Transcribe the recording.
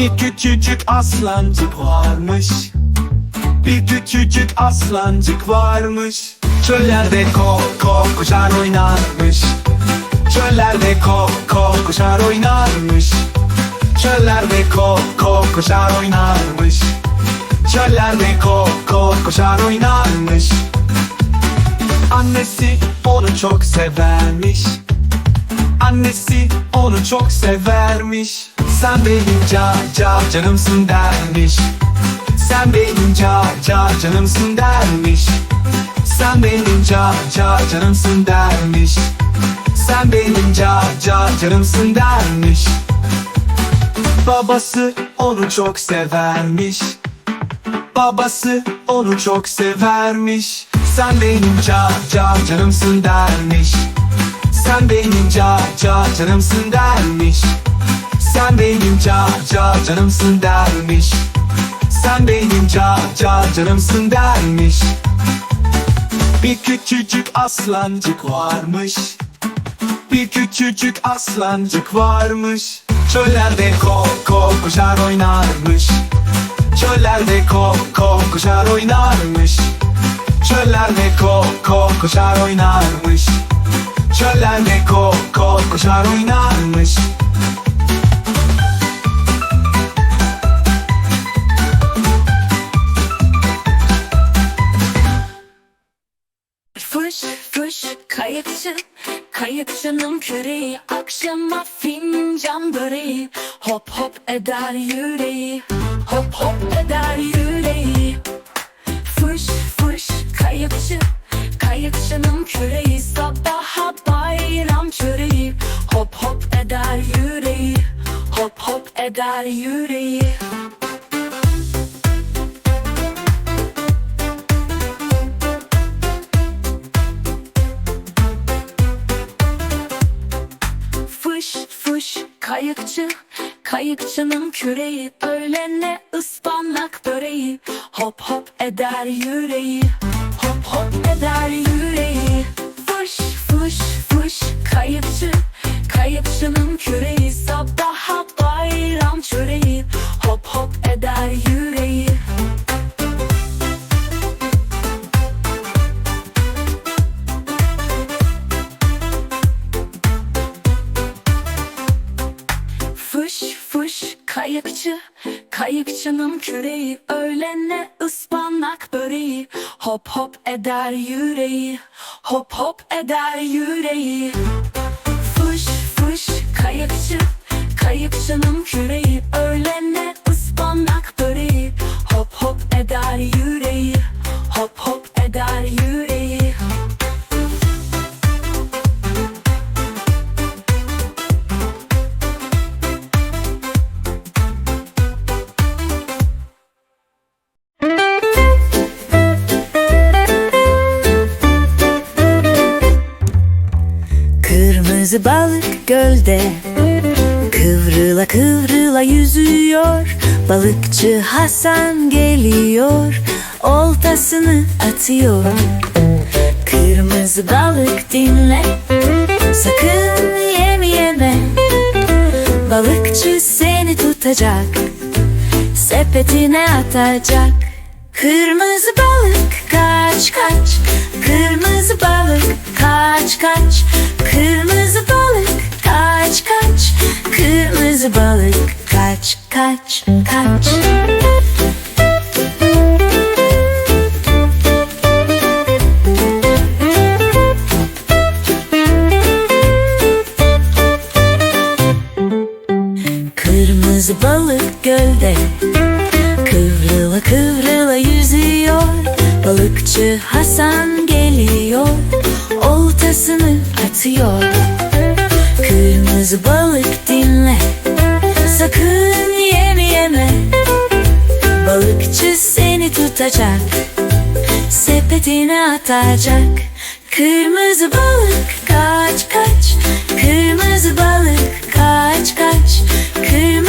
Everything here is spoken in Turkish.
Bir küçücük aslancık varmış. Bir küçücük aslancık varmış. Çöllerde ko ko koşar oynarmış. Çöllerde ko ko koşar oynarmış. Çöllerde ko ko koşar oynarmış. Çöllerde ko ko koşar oynarmış. Annesi onu çok severmiş. Annesi onu çok severmiş Sen benim ca ca canımsın dermiş. Sen benim ca ca canımsın dermiş. Sen benim ca ca canımsın dermiş. Sen benim ca ca canımsın dermiş. Babası onu çok severmiş. Babası onu çok severmiş. Sen benim ca ca canımsın dermiş. Sen benim ca ca canımsın dermiş Sen benim ca ca canımsın dermiş. Sen benim ca ca canımsın dermiş. Bir küçücük aslancık varmış. Bir küçücük aslancık varmış. Çöllerde ko ko koşar oynarmış. Çöllerde ko ko koşar oynarmış. Çöllerde ko ko koşar oynarmış. Çöllerde ko ko koşar oynarmış Fış fış kayıkçı Kayıkçının küreği Akşama fincan böreği. Hop hop eder yüreği Hop hop eder yüreği. Fış fış kayıkçı Kayıkçının küreği Sabaha bayram çöreği. Hop hop eder yüreği Hop hop eder yüreği kayıkçı Kayıkçının küreği. Öğlene ıspanak böreği. Hop hop eder yüreği. Hop hop eder kayıkçı Kayıkçının küreği. Öğlene ıspanak böreği. Hop hop eder yüreği. Hop hop eder yüreği. Fış fış kayıkçı Kayıkçının küreği Kırmızı balık gölde. Kıvrıla kıvrıla yüzüyor Balıkçı Hasan geliyor Oltasını atıyor. Kırmızı balık dinle Sakın yem yeme. Balıkçı seni tutacak Sepetine atacak Kırmızı balık kaç kaç. Kırmızı balık kaç kaç. Kırmızı balık kaç kaç. Kırmızı balık kaç kaç kaç. Kırmızı balık gölde. Kıvrıla kıvrıla Balıkçı Hasan geliyor Oltasını atıyor. Kırmızı balık dinle Sakın yem yeme. Balıkçı seni tutacak Sepetine atacak. Kırmızı balık kaç kaç Kırmızı balık kaç kaç Kırmızı